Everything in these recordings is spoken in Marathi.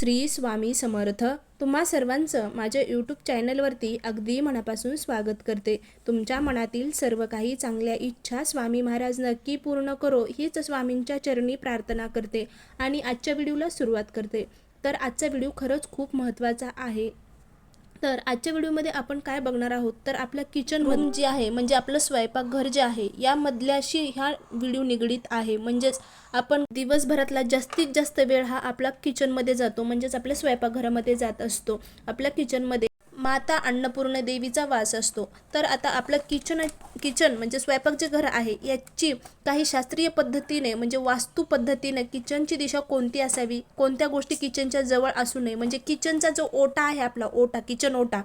श्री स्वामी समर्थ. तुम्हा सर्वांचं माझ्या यूट्यूब चॅनलवरती अगदी मनापासून स्वागत करते. तुमच्या मनातील सर्व काही चांगल्या इच्छा स्वामी महाराज नक्की पूर्ण करो हीच स्वामींच्या चरणी प्रार्थना करते आणि आजच्या व्हिडिओला सुरुवात करते. तर आजचा व्हिडिओ खरंच खूप महत्त्वाचा आहे. तर आजच्या व्हिडिओमध्ये आपण काय बघणार आहोत? तर आपलं किचन रूम जे आहे म्हणजे आपलं स्वयंपाकघर जे आहे यामधल्याशी ह्या व्हिडिओ निगडीत आहे. म्हणजेच आपण दिवसभरातला जास्तीत जास्त वेळ हा आपला किचनमध्ये जातो. म्हणजेच आपल्या स्वयंपाकघरामध्ये जात असतो. आपल्या किचनमध्ये माता अन्नपूर्ण देवीचा वास असतो. तर आता आपलं किचन किचन म्हणजे स्वयंपाक जे घर आहे याची काही शास्त्रीय पद्धतीने म्हणजे वास्तू पद्धतीने किचनची दिशा कोणती असावी? कोणत्या गोष्टी किचनच्या जवळ असू नये? म्हणजे किचनचा जो ओटा आहे आपला ओटा किचन ओटा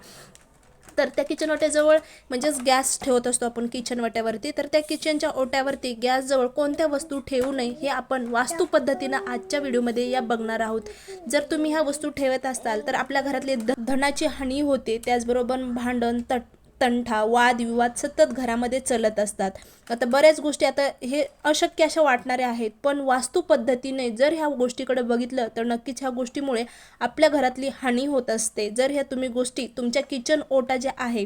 तर त्या किचन ओट्याजवळ म्हणजेच गॅस ठेवत असतो आपण किचन वाट्यावरती. तर त्या किचनच्या ओट्यावरती गॅसजवळ कोणत्या वस्तू ठेवू नये हे आपण वास्तू पद्धतीनं आजच्या व्हिडिओमध्ये या बघणार आहोत. जर तुम्ही ह्या वस्तू ठेवत असाल तर आपल्या घरातले ध धनाची हानी होते त्याचबरोबर भांडण तट तंठा वादविवाद सतत घरामध्ये चलत असतात. आता बऱ्याच गोष्टी आता हे अशक्य अशा वाटणाऱ्या आहेत पण वास्तुपद्धतीने जर ह्या गोष्टीकडे बघितलं तर नक्कीच ह्या गोष्टीमुळे आपल्या घरातली हानी होत असते. जर ह्या तुम्ही गोष्टी तुमच्या किचन ओटा जे आहे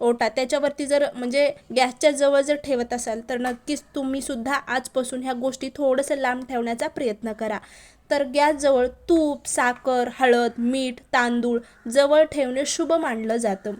ओटा त्याच्यावरती जर म्हणजे गॅसच्या जवळ जर ठेवत असाल तर नक्कीच तुम्ही सुद्धा आजपासून ह्या गोष्टी थोडंसं लांब ठेवण्याचा प्रयत्न करा. तर गॅसजवळ तूप साखर हळद मीठ तांदूळ जवळ ठेवणे शुभ मानलं जातं.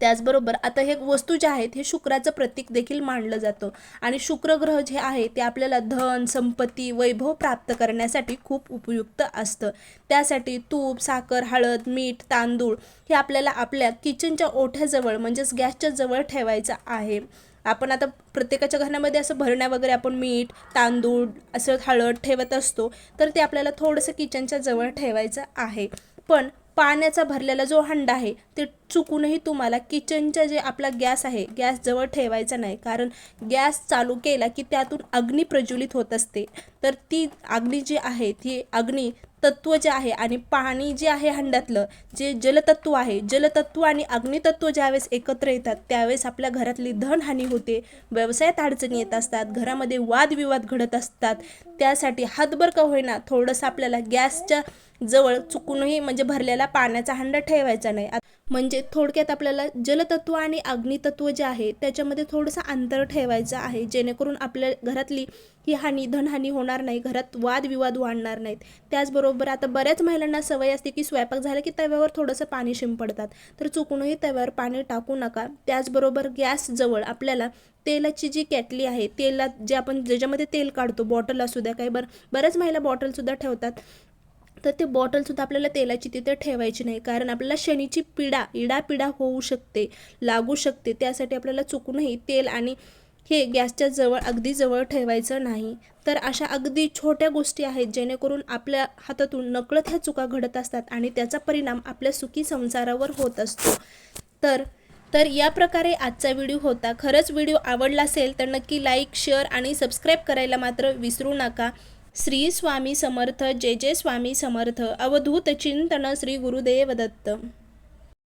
त्याचबरोबर आता हे वस्तू ज्या आहेत हे शुक्राचं प्रतीक देखील मानलं जातं. आणि शुक्र ग्रह जे आहे ते आपल्याला धन संपत्ती वैभव प्राप्त करण्यासाठी खूप उपयुक्त असतं. त्यासाठी तूप साखर हळद मीठ तांदूळ हे आपल्याला आपल्या किचनच्या ओठ्याजवळ म्हणजेच गॅसच्या जवळ ठेवायचं आहे. आपण आता प्रत्येकाच्या घरामध्ये असं भरण्या वगैरे आपण मीठ तांदूळ असं हळद ठेवत असतो तर ते आपल्याला थोडंसं किचनच्या जवळ ठेवायचं आहे. पण पाण्याचा भरलेला जो हंडा आहे ते चुकूनही तुम्हाला किचनच्या जे आपला गॅस आहे गॅस जवळ ठेवायचा नाही. कारण गॅस चालू केला की त्यातून अग्नी प्रज्वलित होत असते. तर ती अग्नी जी आहे ती अग्नी तत्व जे आहे आणि पाणी जे आहे हंड्यातलं जे जलतत्व आहे जलतत्व आणि अग्नितत्व ज्यावेळेस एकत्र येतात त्यावेळेस आपल्या घरातली धनहानी होते. व्यवसायात अडचणी येत असतात घरामध्ये वादविवाद घडत असतात. त्यासाठी हातभर का होईना थोडंसं आपल्याला गॅसच्या जवळ चुकूनही म्हणजे भरलेला पाण्याचा हंडा ठेवायचा नाही. म्हणजे थोडक्यात आपल्याला जलतत्व आणि अग्नितत्व जे आहे त्याच्यामध्ये थोडंसं अंतर ठेवायचं आहे. जेणेकरून आपल्या घरातली ही हानी धनहानी होणार नाही घरात वादविवाद वाढणार नाहीत. त्याचबरोबर आता बऱ्याच महिलांना सवय असते की स्वयंपाक झाला की तव्यावर थोडंसं पाणी शिंपडतात. तर चुकूनही तव्यावर पाणी टाकू नका. त्याचबरोबर गॅसजवळ आपल्याला तेलाची जी कॅटली आहे तेलात जे आपण ज्याच्यामध्ये तेल काढतो बॉटल असू द्या काही बरं बऱ्याच महिला बॉटलसुद्धा ठेवतात. तर ते बॉटलसुद्धा आपल्याला तेलाची तिथे ठेवायची नाही. कारण आपल्याला शनीची पिडा इडापिडा होऊ शकते लागू शकते. त्यासाठी आपल्याला चुकूनही तेल आणि हे गॅसच्या जवळ अगदी जवळ ठेवायचं नाही. तर अशा अगदी छोट्या गोष्टी आहेत जेणेकरून आपल्या हातातून नकळत ह्या चुका घडत असतात आणि त्याचा परिणाम आपल्या सुखी संसारावर होत असतो. तर तर या प्रकारे आजचा व्हिडिओ होता. खरंच व्हिडिओ आवडला असेल तर नक्की लाईक शेअर आणि सबस्क्राईब करायला मात्र विसरू नका. श्री स्वामी समर्थ जे जे स्वामी समर्थ अवधूत चिंतन श्री गुरुदेव दत्त.